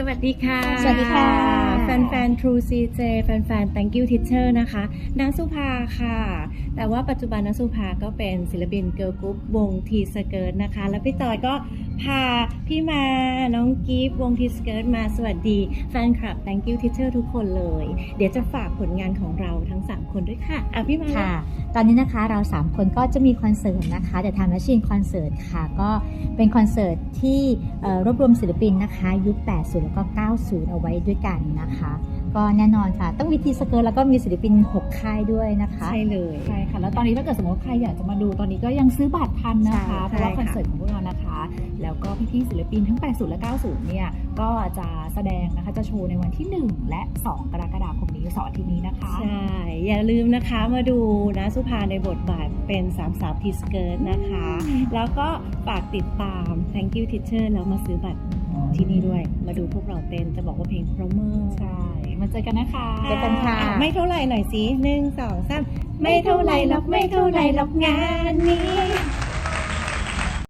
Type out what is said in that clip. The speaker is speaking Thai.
สวัสดีค่ะ สวัสดีค่ะ แฟนๆ True CJ แฟนๆ Thank you Teacher นะคะ นางสุภาค่ะ แต่ว่าปัจจุบันนางสุภาก็เป็นศิลปินเกิร์ลกรุ๊ปวงทีสเกิร์ตนะคะ แล้วพี่จอยก็พาพี่มาน้อง กิฟวงทีสเกิร์ตมาสวัสดี แฟนคลับ Thank you Teacher ทุกคนเลย เดี๋ยวจะฝากผลงานของเราทั้ง 3 คนด้วยค่ะอะพี่มาค่ะ ตอนนี้นะคะเรา 3 คนก็จะมีคอนเสิร์ตนะคะเดอะไทม์แมชชีนคอนเสิร์ตค่ะ ก็เป็นคอนเสิร์ตที่รวบรวมศิลปินนะคะ ยุค 80 แล้วก็ 90 เอาไว้ด้วยกันนะคะ ก็แน่นอนค่ะ ต้องมีทีสเกิร์ตแล้วก็มีศิลปิน 6 ค่ายด้วยนะคะ ใช่เลยใช่ค่ะ แล้วตอนนี้ถ้าเกิดสมมติว่าใครอยากจะมาดูตอนนี้ก็ยังซื้อบัตรทันนะคะใช่เพราะว่าใช่คอนค่ะเสิร์ตของพวกเรานะคะ แล้วก็พี่ๆศิลปินทั้ง 80 และ 90 เนี่ย ก็จะแสดงนะคะ จะโชว์ในวันที่ 1 และ 2 กรกฎาคมนี้เสาร์อาทิตย์นี้นะคะ ใช่ อย่าลืมนะคะมาดูนะสุภาในบทบาทเป็นสามสาวทีสเกิร์ตนะคะ แล้วก็ฝากติดตาม Thank you Teacher แล้วมาซื้อบัตรที่นี่ด้วย มาดูพวกเราเต้นจะบอกว่าเพลงเพราะมาก ใช่มา เจอกันนะคะเจอกันค่ะ อ่ไม่เท่าไหร่หน่อยสิหนึ่งสองสามไม่เท่าไหร่หรอกไม่เท่าไหร่หรอกงานนี้